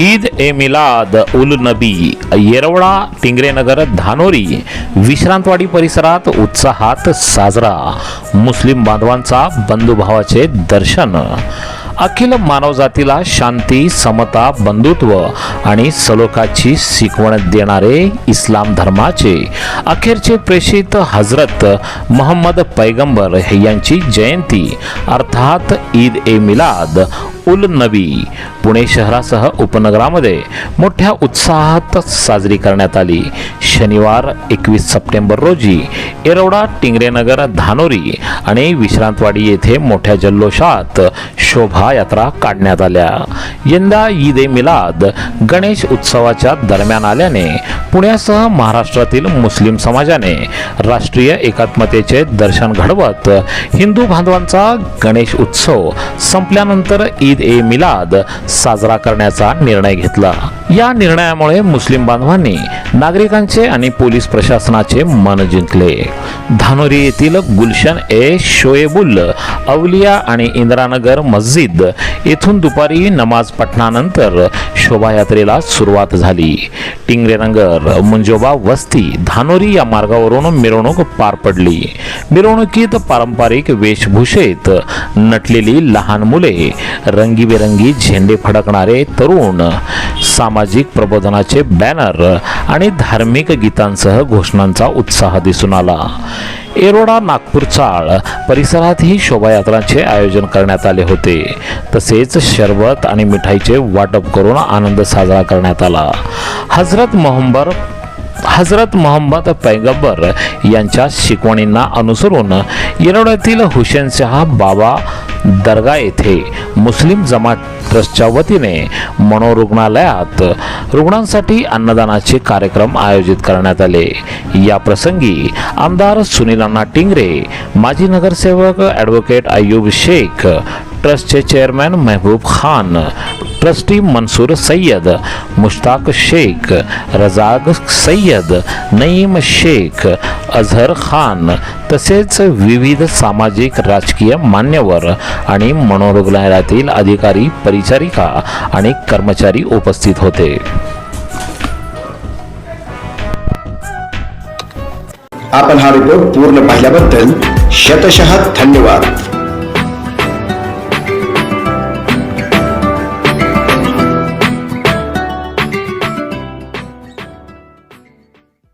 ईद ए मिलाद उल नबी येरवडा टिंगरेनगर धानोरी विश्रांतवाडी परिसरात उत्साहात साजरा मुस्लिम बांधवांचा बंधुभावाचे दर्शन अखिल मानवजातीला शांती समता बंधुत्व आणि सलोखाची शिकवण देणारे इस्लाम धर्माचे अखेरचे प्रेषित हजरत मोहम्मद पैगंबर यांची जयंती अर्थात ईद ए मिलाद उल नबी पुणे शहरासह उपनगरामध्ये मोठ्या उत्साहात साजरी करण्यात आली. शनिवार एकवीस सप्टेंबर रोजी येरवडा टिंगरेनगर धानोरी आणि विश्रांतवाडी येथे मोठ्या जल्लोषात शोभायात्रा काढण्यात आल्या. यंदा ईद ए मिलाद गणेश उत्सवाच्या दरम्यान आल्याने पुण्यासह महाराष्ट्रातील मुस्लिम समाजाने राष्ट्रीय एकात्मतेचे दर्शन घडवत हिंदू बांधवांचा गणेश उत्सव संपल्यानंतर ईद ए मिलाद साजरा करण्याचा निर्णय घेतला. या निर्णयामुळे मुस्लिम बांधवांनी नागरिकांचे आणि पोलीस प्रशासनाचे मन जिंकले. धानोरी येथील गुलशन ए शोएबुल अवलिया आणि इंदिरानगर मस्जिद येथून दुपारी नमाज पठणानंतर शोभायात्रेला सुरुवात झाली. टिंगरेनगर मुंजोबा वस्ती धानोरी या मार्गावरून मिरवणूक पार पडली. मिरवणुकीत पारंपरिक वेशभूषेत नटलेली लहान मुले रंगीबेरंगी झेंडे फडकणारे तरुण सामाजिक प्रबोधनाचे बॅनर आणि धार्मिक गीतांसह घोषणांचा उत्साह दिसून आला. एरोडा नागपूर चाळ परिसरातही शोभायात्रांचे आयोजन करण्यात आले होते. तसेच शरबत आणि मिठाईचे वाटप करून आनंद साजरा करण्यात आला. हजरत मोहम्मद हजरत मोहम्मद पैगंबर यांच्या शिकवणींना अनुसरून येरवड्यातील हुसेनशहा बाबा दर्गा येथे मुस्लिम जमात ट्रस्टच्या वतीने मनोरुग्णालयात रुग्णांसाठी अन्नदानाचे कार्यक्रम आयोजित करण्यात आले. या प्रसंगी आमदार सुनील अण्णा टिंगरे माजी नगरसेवक ॲडव्होकेट अय्यूब शेख ट्रस्टचे चेअरमॅन महबूब खान ट्रस्टी मंसूर सय्यद मुश्ताक शेख रजाक सय्यद नईम शेख अझहर खान तसेच विविध सामाजिक राजकीय मान्यवर आणि मनोरुग्णालयातील अधिकारी परिचारिका आणि कर्मचारी उपस्थित होते. आपण हा रिपोर्ट पूर्ण पाहिल्याबद्दल शतशः धन्यवाद.